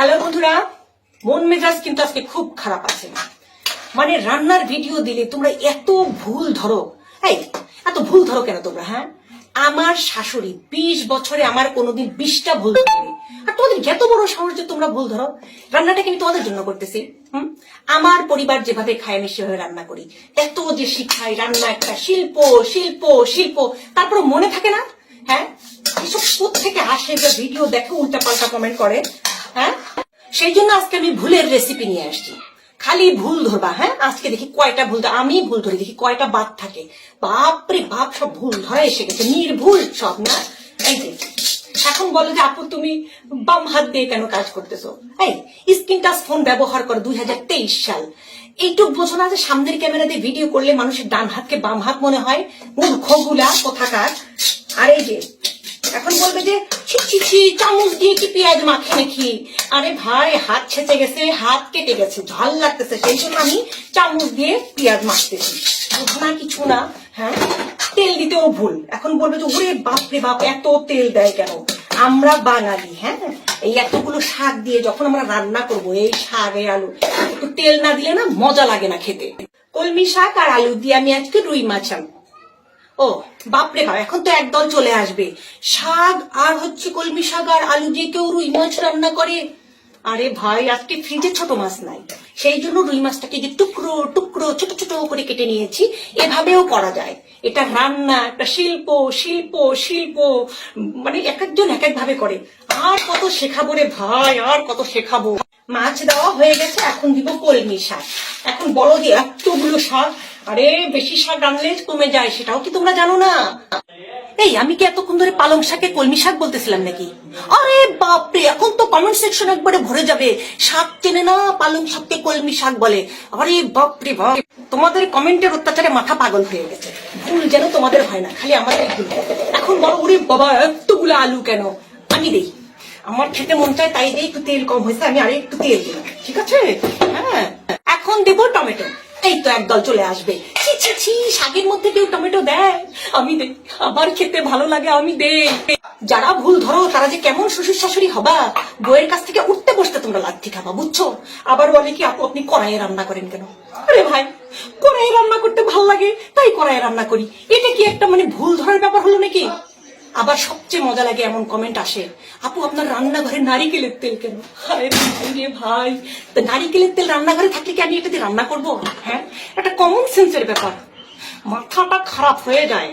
Hello বন্ধুরা, মন মেজাজ কিন্তু আজকে খুব খারাপ আছে। মানে রান্নার ভিডিও দিলে তোমরা এত ভুল ধরো। এই, এত ভুল ধরো কেন তোমরা হ্যাঁ? আমার শাশুড়ি বিশ বছরে আমার কোনোদিন বিশটা ভুল আর তোমাদের এত বড় সাহস যে তোমরা ভুল ধরো। রান্নাটা কিন্তু তোমাদের জন্য করতেছি, হুম? আমার পরিবার যেভাবে খায়, আমি সেভাবে রান্না করি। এত যে শিখাই রান্না একটা শিল্প শিল্প শিল্প তারপর মনে থাকে না হ্যাঁ? এসব থেকে আসে যে ভিডিও দেখে উল্টা পাল্টা কমেন্ট করে হ্যাঁ? সেই জন্য আজকে আমি ভুলের রেসিপি নিয়ে আসছি। খালি ভুল ধরবা হ্যাঁ? আজকে দেখি কয়টা ভুল আমি ভুল ধরি, দেখি কয়টা বাদ থাকে। বাপরে বাপ, সব ভুল ধরা এসে গেছে, নির্ভুল সব, না? এই যে, এখন বলো যে আপু, তুমি বাম হাত দিয়ে কেন কাজ করতেছো? এই স্ক্রিন টাচ ফোন ব্যবহার করো দুই হাজার তেইশ সাল। এইটুক বোঝো না যে সামনের ক্যামেরা দিয়ে ভিডিও করলে মানুষের ডান হাতকে বাম হাত মনে হয়। মূর্খগুলা কোথাকার? আর এই যে, এখন বলবে যে ছি ছি চামচ দিয়ে কি পেঁয়াজ মাখে নাকি আরে ভাই, হাত ছেঁচে গেছে, হাত কেটে গেছে, ঝাল লাগতেছে, সেই জন্য আমি চামচ দিয়ে পেঁয়াজ মাখতেছি। না কিছু না হ্যাঁ? তেল দিতেও ভুল। এখন বলবে যে, ওরে বাপ রে বাপ, এত তেল দেয় কেন? আমরা বাঙালি হ্যাঁ? এই এতগুলো শাক দিয়ে যখন আমরা রান্না করব, এই শাক এই আলু, একটু তেল না দিলে না মজা লাগে না খেতে। কলমি শাক আর আলু দিয়ে আমি আজকে রুই মাছ আনব। ও, বাপরে বাপ, এখন তো একদল চলে আসবে। শাক আর হচ্ছে কলমি শাক আর আলু দিয়ে কেউ রুই মাছ রান্না করে। আরে ভাই, আজকে ফ্রিজে ছোট মাছ নাই। সেই জন্য রুই মাছটাকে যে টুকরো টুকরো, ছোট ছোট করে কেটে নিয়েছি। এভাবেও করা যায়। এটা রান্না, একটা শিল্প শিল্প শিল্প মানে এক একজন এক এক ভাবে করে। আর কত শেখাবো রে ভাই, আর কত শেখাবো। মাছ দেওয়া হয়ে গেছে, এখন দিব কলমি শাক। এখন বড় যে এতগুলো শাক আরে, বেশি শাক রানলে কমে যায়, সেটাও কি তোমরা জানো না? এই, আমি কি এতক্ষণ ধরে পালং শাকে কলমি শাক বলতেছিলাম নাকি? আরে বাপরে, এখন তো কমেন্ট সেকশন একবারে ভরে যাবে। শাক চেনে না, পালং শাককে কলমি শাক বলে। আরে বাপরে বাপ, তোমাদের কমেন্টের অত্যাচারে মাথা পাগল হয়ে গেছে। ভুল যেন তোমাদের হয় না, খালি আমাদের ভুল। এখন বলো, ওরে বাবা, এতগুলো আলু কেন? আমি দেই। আমার খেতে মন চায় তাই দিয়ে একটু তেল কম হয়েছে, আমি আরে একটু তেল দিলাম। ঠিক আছে? হ্যাঁ। এখন দেবো টমেটো। এই তো একদল চলে আসবে। ছি ছি ছি, শাকের মধ্যে কেউ টমেটো দেয়। আমি দেই আমার খেতে ভালো লাগে, আমি দেই। যারা ভুল ধরো, তারা যে কেমন শ্বশুর শাশুড়ি হবা বইয়ের কাছ থেকে উঠতে বসতে তোমরা লাথি খাবা, বুঝছ? আবার বলে কি, আপু, আপনি কড়াইয়ে রান্না করেন কেন? আরে ভাই, কড়াইয়ে রান্না করতে ভালো লাগে, তাই কড়াইয়ে রান্না করি। এটা কি একটা মানে ভুল ধরার ব্যাপার হলো নাকি? আবার সবচেয়ে মজা লাগে এমন কমেন্ট আসে, আপু, আপনার রান্নাঘরে নারিকেলের তেল কেন? ভাই তা নারিকেলের তেল রান্নাঘরে থাকলে কি আমি এটা দিয়ে রান্না করব? হ্যাঁ একটা কমন সেন্সের ব্যাপার। মাথাটা খারাপ হয়ে যায়।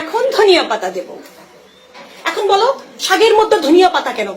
এখন ধনিয়া পাতা দেব। এখন বলো শাগের মধ্যে ধনিয়া পাতা কেন?